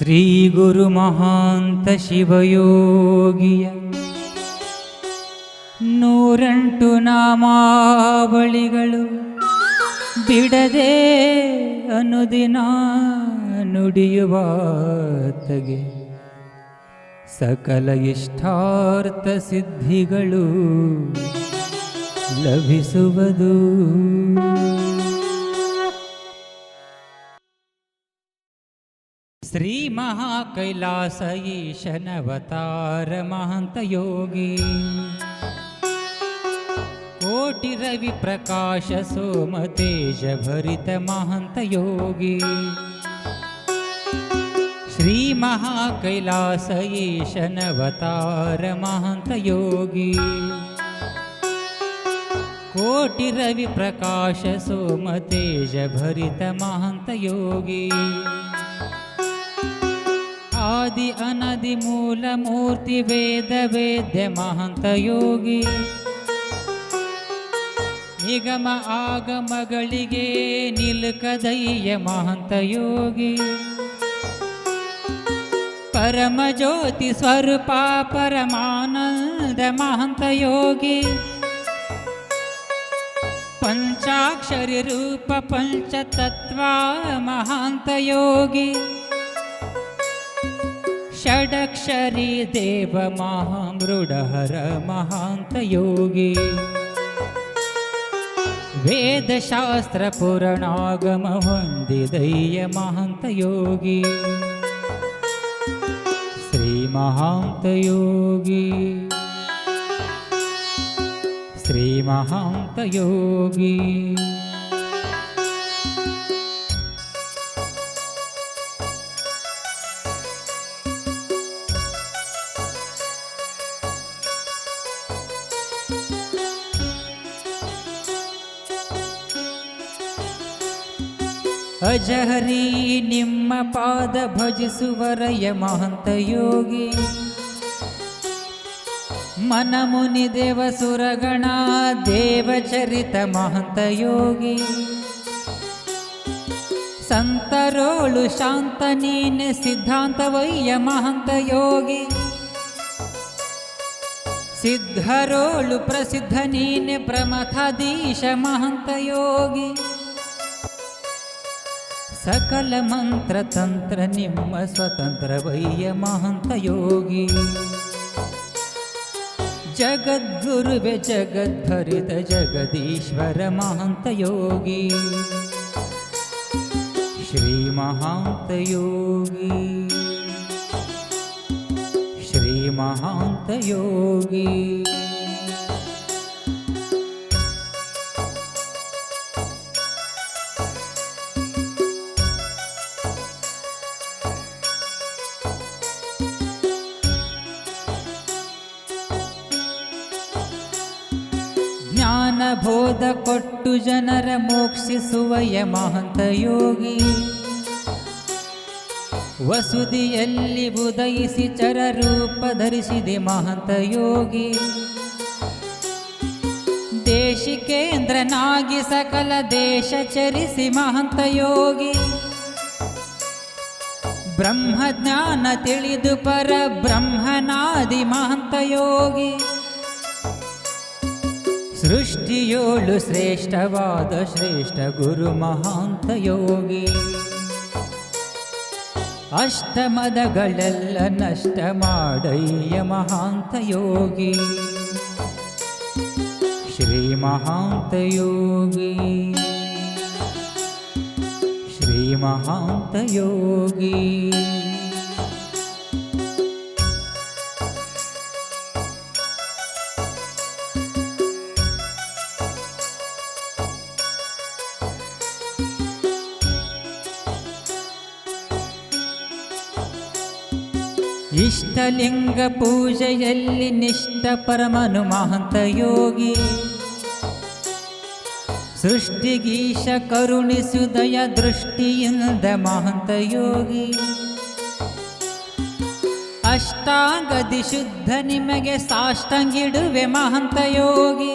ಶ್ರೀ ಗುರು ಮಹಾಂತ ಶಿವಯೋಗಿಯ ನೂರೆಂಟು ನಾಮಾವಳಿಗಳು ಬಿಡದೆ ಅನುದಿನ ನುಡಿಯುವ ತಗೆ ಸಕಲ ಇಷ್ಟಾರ್ಥ ಸಿದ್ಧಿಗಳು ಲಭಿಸುವುದು श्री महाकैलाशईशन अवतार महन्तयोगी कोटि रविप्रकाश सोमतेजभरित महन्तयोगी श्री महाकैलाशईशन अवतार महन्तयोगी कोटि रविप्रकाश सोमतेजभरित महन्तयोगी आदि वेद वेद्य योगी निगम आगमगिगे नीलकदय महान्तयोगी परमज्योतिस्वरूपा परमानन्द महान्तयोगी पञ्चाक्षरि रूप पञ्चतत्त्वा योगी देव महामृडहर महान्तयोगी महान्तयोगी श्रीमहान्तयोगी श्रीमहान्तयोगी अजहरी निम्म अजहरि देवचरित सुवरय महान्तयोगी देव चरित सिद्धान्त सन्तरोलु महन्त योगी सिद्धरोलु प्रसिद्धनीन प्रमथाधीश योगी निम्म वैय सकलमन्त्रतन्त्रनिम्मस्वतन्त्रवैयमाहान्तयोगी जगद्गुर्वजगद्भरित जगदीश्वर मायोगी श्रीमहान्तयोगी श्रीमहान्तयोगी ಜ್ಞಾನ ಬೋಧ ಕೊಟ್ಟು ಜನರ ಮೋಕ್ಷಿಸುವ ಯಮಹಂತ ಯೋಗಿ ವಸುದಿಯಲ್ಲಿ ಉದಯಿಸಿ ಚರರೂಪ ಧರಿಸಿದೆ ಮಹಂತ ಯೋಗಿ ದೇಶಿಕೇಂದ್ರನಾಗಿ ಸಕಲ ದೇಶ ಚರಿಸಿ ಮಹಂತ ಯೋಗಿ ಬ್ರಹ್ಮಜ್ಞಾನ ತಿಳಿದು ಪರ ಬ್ರಹ್ಮನಾದಿ ಮಹಂತ ಯೋಗಿ सृष्टियो श्रेष्ठवाद श्रेष्ठ गुरु महान्त योगी अष्टमदय्य महान्त योगी श्रीमहान्तयोगी श्रीमहान्त योगी ಲಿಂಗ ಪೂಜೆಯಲ್ಲಿ ನಿಷ್ಠ ಪರಮನು ಮಹಂತ ಯೋಗಿ ಸೃಷ್ಟಿಗೀಶ ಕರುಣಿಸುದಯ ದೃಷ್ಟಿಯಿಂದ ಮಹಂತ ಯೋಗಿ ಅಷ್ಟಾಂಗದಿ ಶುದ್ಧ ನಿಮಗೆ ಸಾಷ್ಟಂಗಿಡುವೆ ಮಹಂತ ಯೋಗಿ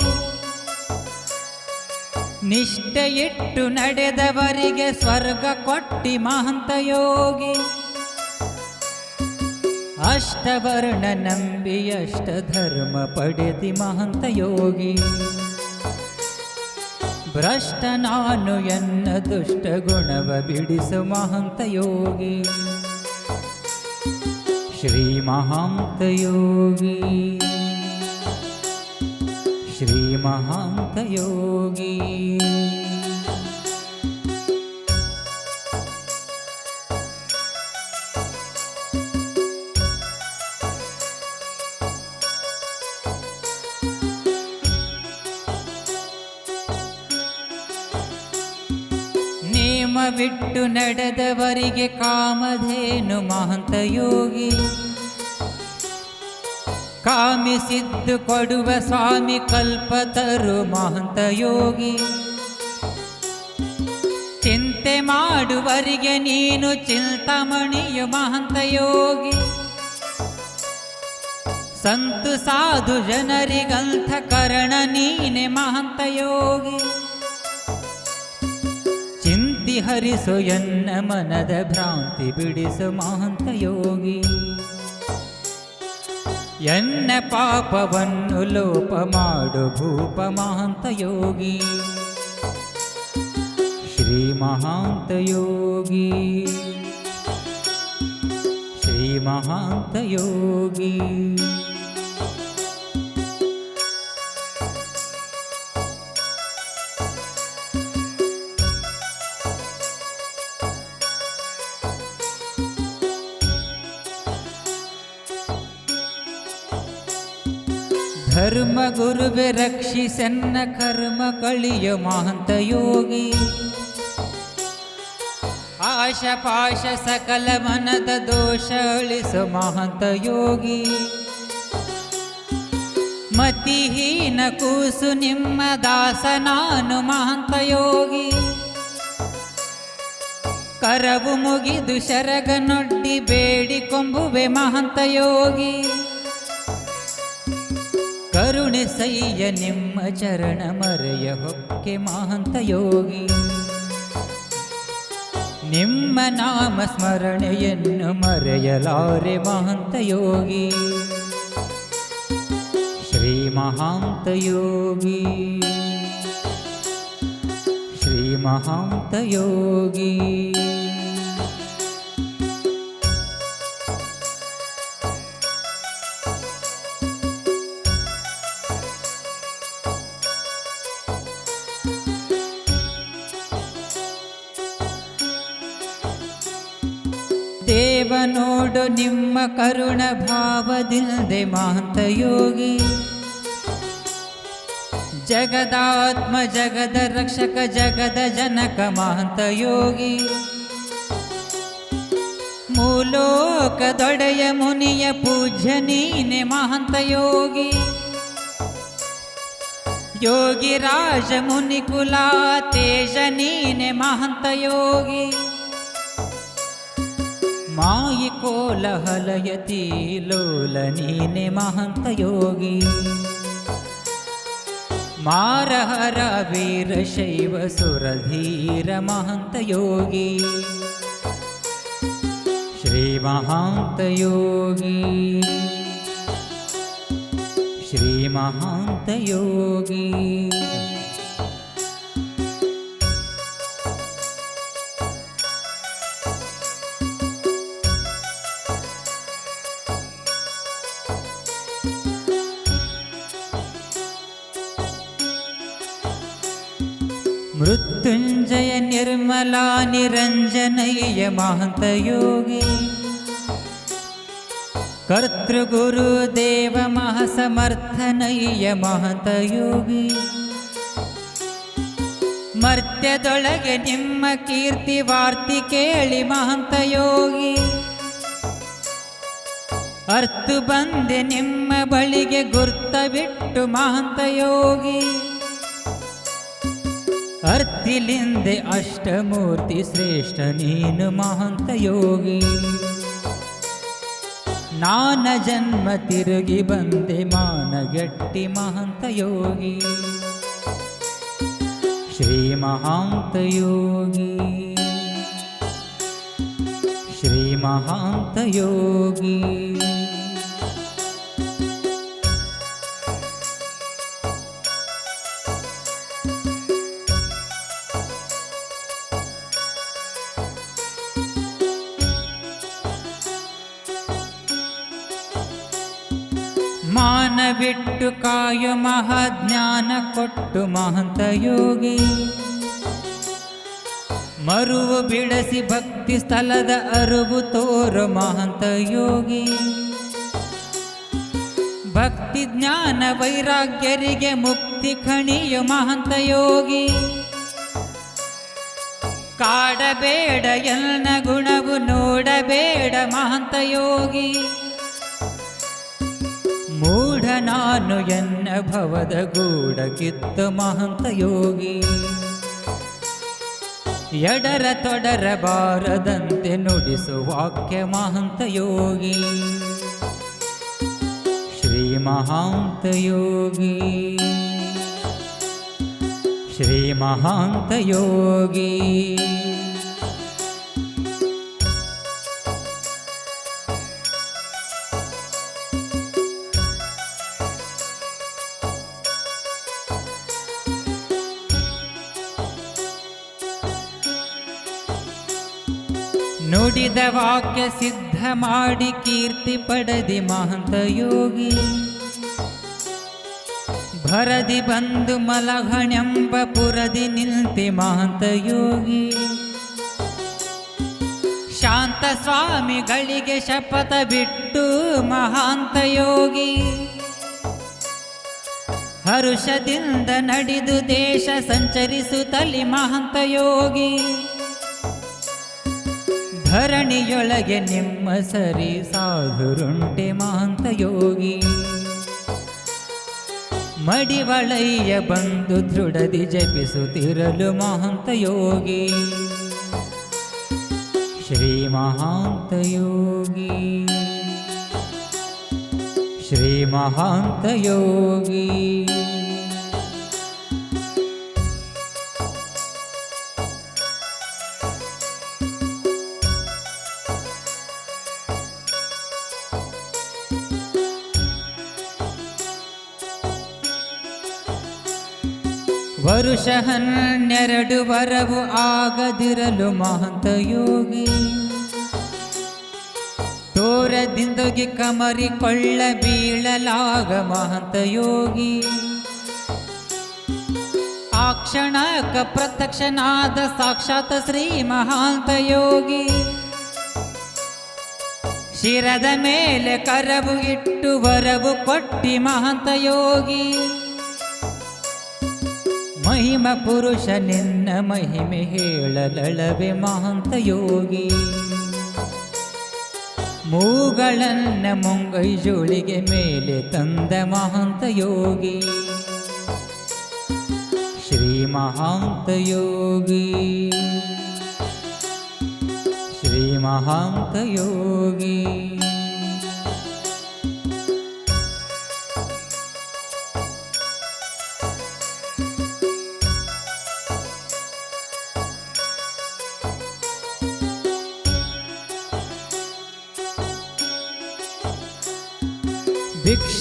ನಿಷ್ಠೆಯಿಟ್ಟು ನಡೆದವರಿಗೆ ಸ್ವರ್ಗ ಕೊಟ್ಟಿ ಮಹಂತ ಯೋಗಿ अष्टवर्णनम्बि अष्टधर्म पडति महन्तयोगी भ्रष्टनानुयन्न दुष्टगुणवबिडिस महन्तयोगी श्रीमहान्तयोगी श्रीमहान्तयोगी ಬಿಟ್ಟು ನಡೆದವರಿಗೆ ಕಾಮಧೇನು ಮಹಂತ ಯೋಗಿ ಕಾಮಿಸಿದ್ದು ಕೊಡುವ ಸ್ವಾಮಿ ಕಲ್ಪತರು ಮಹಂತ ಯೋಗಿ ಚಿಂತೆ ಮಾಡುವರಿಗೆ ನೀನು ಚಿಂತಮಣಿಯು ಮಹಂತ ಯೋಗಿ ಸಂತು ಸಾಧು ಜನರಿಗಂಥ ನೀನೆ ಮಹಂತ ಯೋಗಿ ಭ್ರಾಂತಿ ಬಿಡಿಸು मनद ಯೋಗಿ ಎನ್ನ ಪಾಪವನ್ನು योगी यन्न ಭೂಪ ಮಹಂತ ಯೋಗಿ योगी ಮಹಾಂತ योगी श्री ಮಹಾಂತ योगी ಧರ್ಮ ಗುರುವೆ ಸನ್ನ ಕರ್ಮ ಕಳಿಯ ಮಹಂತ ಯೋಗಿ ಆಶ ಪಾಶ ಸಕಲ ಮನದ ದೋಷ ಅಳಿಸ ಮಹಂತ ಯೋಗಿ ಮತಿಹೀನ ಕೂಸು ನಿಮ್ಮ ದಾಸ ನಾನು ಮಹಂತ ಯೋಗಿ ಕರವು ಮುಗಿದು ಶರಗನೊಡ್ಡಿ ಬೇಡಿ ಮಹಂತ ಯೋಗಿ प्रुनिसैय निम्म चरण मरय खुक्कि माहंत योगी निम्म नाम स्मरण यन्नु मरय लारे माहंत योगी श्री महांत योगी श्री महांत योगी देवनोडु ನಿಮ್ಮ ಕರುಣಾ ಭಾವದಿಂದೇ ಮಹಂತ ಯೋಗಿ ಜಗದಾತ್ಮ ಜಗದ ರಕ್ಷಕ ಜಗದ ಜನಕ ಮಹಂತ ಯೋಗಿ ಮೂಲೋಕ ದೊಡೆಯ ಮುನಿಯ ಪೂಜ್ಯನೀನೆ ಮಹಂತ ಯೋಗಿ ಯೋಗಿ ರಾಜ ಮುನಿ ಕುಲ ತೇಜನೀನೆ ಮಹಂತ ಯೋಗಿ मायि कोलहलयति लोलनि महान्तयोगी मारहरवीरशैव सुरधीर श्रीमहान्तयोगी श्रीमहान्तयोगी कमला निरञ्जनय महन्तयोगी ಮಹಸಮರ್ಥನಯ್ಯ ಮಹಂತ ಯೋಗಿ ಮರ್ತ್ಯದೊಳಗೆ ನಿಮ್ಮ ಕೀರ್ತಿ ವಾರ್ತಿ ಕೇಳಿ ಮಹಂತ ಯೋಗಿ ಅರ್ತು ಬಂದೆ ನಿಮ್ಮ ಬಳಿಗೆ ಗುರ್ತ ಬಿಟ್ಟು ಮಹಂತ ಯೋಗಿ अर्तिलिन्दे अष्टमूर्ति श्रेष्ठ नीन महान्तयोगी नानजन्मतिर्गि वन्दे मानगट्टिहान्तयोगी श्री श्रीमहान्त ಬಿಟ್ಟು ಕಾಯು ಮಹಾಜ್ಞಾನ ಕೊಟ್ಟು ಮಹಂತ ಯೋಗಿ ಮರುವು ಬಿಡಸಿ ಭಕ್ತಿ ಸ್ಥಳದ ಅರುವು ತೋರು ಮಹಂತ ಯೋಗಿ ಭಕ್ತಿ ಜ್ಞಾನ ವೈರಾಗ್ಯರಿಗೆ ಮುಕ್ತಿ ಖಣಿಯು ಮಹಂತ ಯೋಗಿ ಕಾಡಬೇಡ ಎಲ್ಲ ಗುಣವು ನೋಡಬೇಡ ಮಹಂತ ಯೋಗಿ यन्न भवद गूडिन्त योगी यडर तोडर बारदन्ते नुडिसु वाक्य महन्तयोगी श्रीमहान्तयोगी श्रीमहान्तयोगी ನುಡಿದ ವಾಕ್ಯ ಸಿದ್ಧ ಮಾಡಿ ಕೀರ್ತಿ ಪಡೆದಿ ಮಹಂತ ಯೋಗಿ ಭರದಿ ಬಂದು ಮಲಘಣೆಂಬ ಪುರದಿ ನಿಂತಿ ಮಹಂತ ಯೋಗಿ ಶಾಂತ ಸ್ವಾಮಿಗಳಿಗೆ ಶಪಥ ಬಿಟ್ಟು ಮಹಾಂತ ಯೋಗಿ ಹರುಷದಿಂದ ನಡೆದು ದೇಶ ಸಂಚರಿಸುತ್ತಲಿ ಮಹಂತ ಯೋಗಿ अरण्योले निम्म सरि साधुरुण्टे महान्त योगी मडिवळय्य बन्तु दृढदि जगसीरलन्ती श्रीमहान्ती श्रीमहान्त योगी ವರುಷ ಹನ್ನೆರಡು ವರವು ಆಗದಿರಲು ಮಹಂತ ಯೋಗಿ ತೋರದಿಂದೊಗೆ ಕೊಳ್ಳ ಬೀಳಲಾಗ ಮಹಂತ ಯೋಗಿ ಆ ಕ್ಷಣಕ ಪ್ರತ್ಯಕ್ಷನಾದ ಸಾಕ್ಷಾತ್ ಶ್ರೀ ಮಹಾಂತ ಯೋಗಿ ಶಿರದ ಮೇಲೆ ಕರವು ಇಟ್ಟು ವರವು ಕೊಟ್ಟಿ ಮಹಂತ ಯೋಗಿ ಮಹಿಮ ಪುರುಷ ನಿನ್ನ ಮಹಿಮೆ ಹೇಳಲಳವೆ ಮಹಾಂತ ಯೋಗಿ ಮೂಗಳನ್ನ ಮುಂಗೈ ಜೋಳಿಗೆ ಮೇಲೆ ತಂದ ಮಹಾಂತ ಯೋಗಿ ಶ್ರೀ ಮಹಾಂತ ಯೋಗಿ ಶ್ರೀ ಮಹಾಂತ ಯೋಗಿ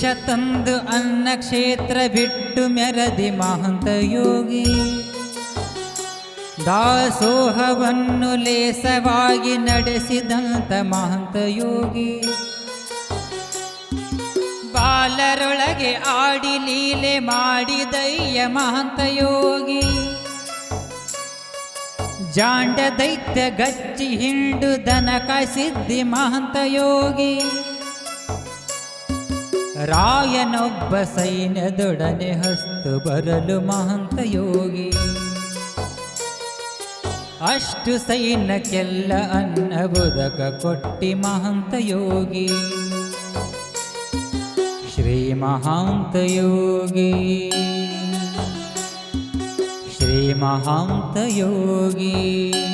ಭಿಕ್ಷ ಅನ್ನ ಕ್ಷೇತ್ರ ಬಿಟ್ಟು ಮೆರದಿ ಮಹಂತ ಯೋಗಿ ದಾಸೋಹವನ್ನು ಲೇಸವಾಗಿ ನಡೆಸಿದಂತ ಮಹಂತ ಯೋಗಿ ಬಾಲರೊಳಗೆ ಆಡಿ ಲೀಲೆ ಮಾಡಿದಯ್ಯ ಮಹಂತ ಯೋಗಿ ಜಾಂಡ ದೈತ್ಯ ಗಚ್ಚಿ ಹಿಂಡು ದನ ಸಿದ್ಧಿ ಮಹಂತ ಯೋಗಿ रायनोब्ब सैन्यदुडने हस्तु बरलु महन्त योगी अष्टु कोट्टि महन्त योगि श्रीमहान्त योगी श्रीमहान्त योगी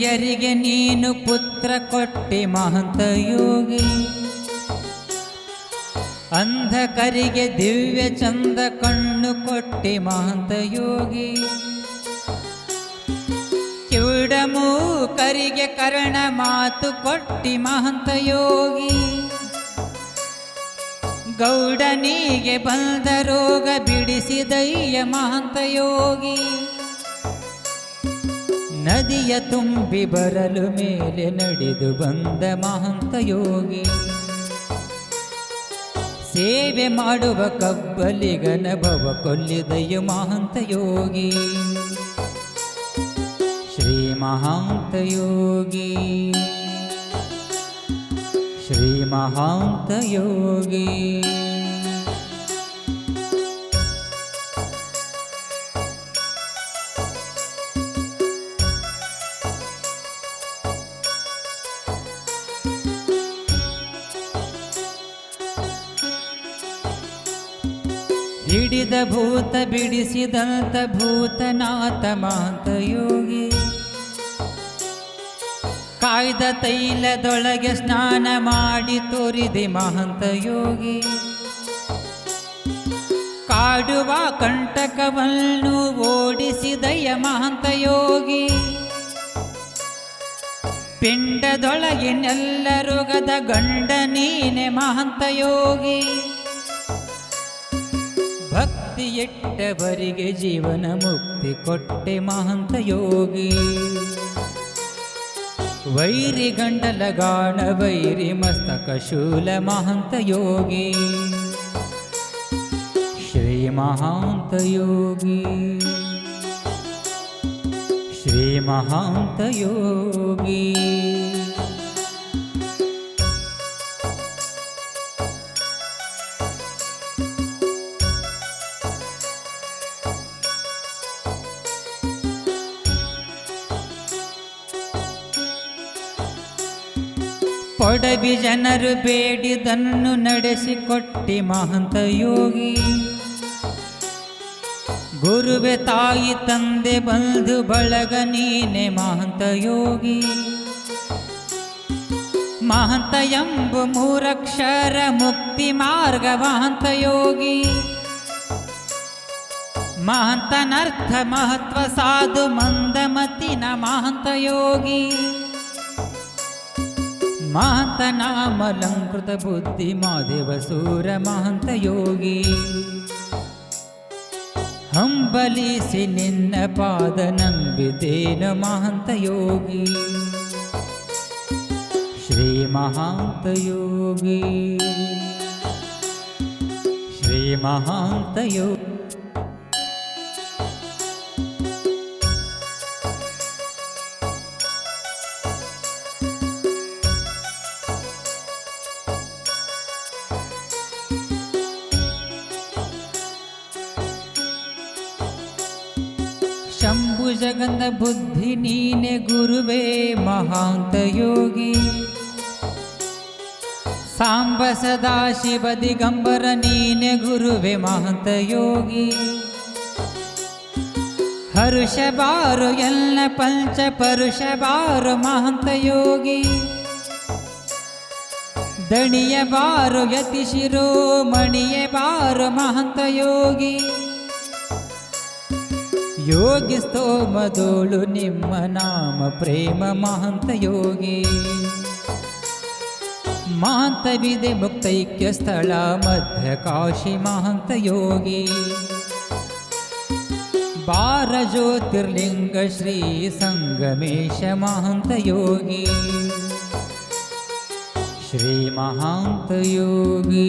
ಋಷಿಯರಿಗೆ ನೀನು ಪುತ್ರ ಕೊಟ್ಟಿ ಮಹಂತ ಯೋಗಿ ಅಂಧಕರಿಗೆ ದಿವ್ಯ ಚಂದ ಕಣ್ಣು ಕೊಟ್ಟಿ ಮಹಂತ ಯೋಗಿ ಕರಿಗೆ ಕರ್ಣ ಮಾತು ಕೊಟ್ಟಿ ಮಹಂತ ಯೋಗಿ ಗೌಡನಿಗೆ ಬಂದ ರೋಗ ಬಿಡಿಸಿದಯ್ಯ ಮಹಂತ ಯೋಗಿ ನದಿಯ ತುಂಬಿ ಬರಲು ಮೇಲೆ ನಡೆದು ಬಂದ ಮಹಂತ ಯೋಗಿ ಸೇವೆ ಮಾಡುವ ಕಬ್ಬಲಿಗನ ಭವ ಕೊಲ್ಲಿದೆಯು ಮಹಂತ ಯೋಗಿ ಶ್ರೀ ಮಹಾಂತ ಯೋಗಿ ಯೋಗಿ ಹಿಡಿದ ಭೂತ ಬಿಡಿಸಿದಂತ ಭೂತನಾಥ ಮಾತ ಯೋಗಿ ಕಾಯ್ದ ತೈಲದೊಳಗೆ ಸ್ನಾನ ಮಾಡಿ ತೋರಿದೆ ಮಹಂತ ಯೋಗಿ ಕಾಡುವ ಕಂಟಕವನ್ನು ಓಡಿಸಿದಯ್ಯ ಮಹಂತ ಯೋಗಿ ಪಿಂಡದೊಳಗಿನೆಲ್ಲರುಗದ ಗಂಡ ನೀನೆ ಮಹಂತ ಯೋಗಿ भक्ति वरिगे जीवन मुक्ति कोट्टे महान्त योगी वैरि गंडल गान वैरि मस्तक शूल महान्त योगी श्रीमहान्त योगी श्रीमहान्त योगी ಕೊಡಬಿ ಜನರು ಬೇಡಿದನ್ನು ನಡೆಸಿಕೊಟ್ಟಿ ಮಹಂತ ಯೋಗಿ ಗುರುವೆ ತಾಯಿ ತಂದೆ ಬಂಧು ಬಳಗ ನೀನೆ ಮಹಂತ ಯೋಗಿ ಮಹಂತ ಎಂಬು ಮೂರಕ್ಷರ ಮುಕ್ತಿ ಮಾರ್ಗ ಮಹಂತ ಯೋಗಿ ಮಹಂತನರ್ಥ ಮಹತ್ವ ಸಾಧು ಮಂದಮತಿನ ಮಹಂತ ಯೋಗಿ न्तनामलङ्कृतबुद्धिमाधेवासूरमाहान्तयोगी श्रीमहान्तयोगी श्रीमहान्तयो ನೀನೇ ಗುರುವೇ ಮಹಾಂತ ಯೋಗಿ ಸಾಂಬ ಸದಾಶಿವ ದಿಗಂಬರ ನೀನೆ ಗುರುವೆ ಮಹಂತ ಯೋಗಿ ಹರುಷ ಬಾರು ಎಲ್ಲ ಪಂಚ ಪರುಷ ಬಾರು ಮಹಂತ ಯೋಗಿ ದಣಿಯ ಬಾರು ಯತಿ ಶಿರೋ ಮಣಿಯ ಬಾರು ಮಹಂತ ಯೋಗಿ नाम प्रेम निम्म योगी स्थोमदोलुनिम्मनाम प्रेमहान्तयोगी माहान्तविधिक्तैक्यस्थला श्री बारज्योतिर्लिङ्गश्रीसङ्गमेशमहान्तयोगी श्रीमहान्तयोगी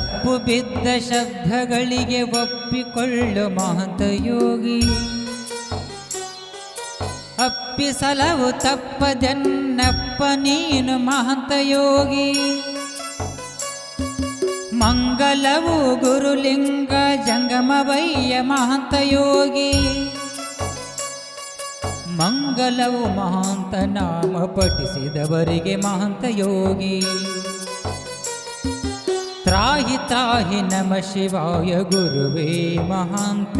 ತಪ್ಪು ಬಿದ್ದ ಶಬ್ದಗಳಿಗೆ ಒಪ್ಪಿಕೊಳ್ಳು ಮಹಂತ ಯೋಗಿ ಅಪ್ಪಿಸಲವು ತಪ್ಪದೆನ್ನಪ್ಪ ನೀನು ಮಹಂತ ಯೋಗಿ ಮಂಗಲವು ಗುರುಲಿಂಗ ಜಂಗಮವಯ್ಯ ಮಹಂತ ಯೋಗಿ ಮಂಗಲವು ಮಹಾಂತ ನಾಮ ಪಠಿಸಿದವರಿಗೆ ಮಹಂತ ಯೋಗಿ पाघी ताहे नमः शिवाय गुरुवे महांत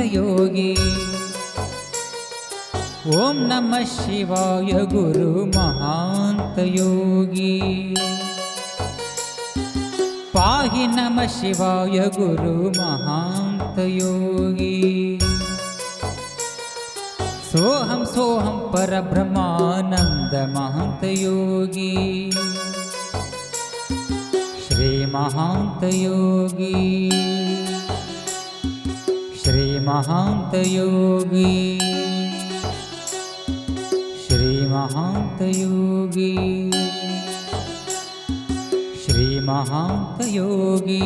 ॐ नमः शिवाय गुरु महांत पाहि पाघी नमः शिवाय गुरु महांत सोऽहं सोऽहं हम सो श्रीमहान्तयोगी श्रीमहान्तयोगी श्रीमहान्तयोगी श्रीमहान्तयोगी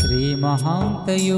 श्रीमहान्तयो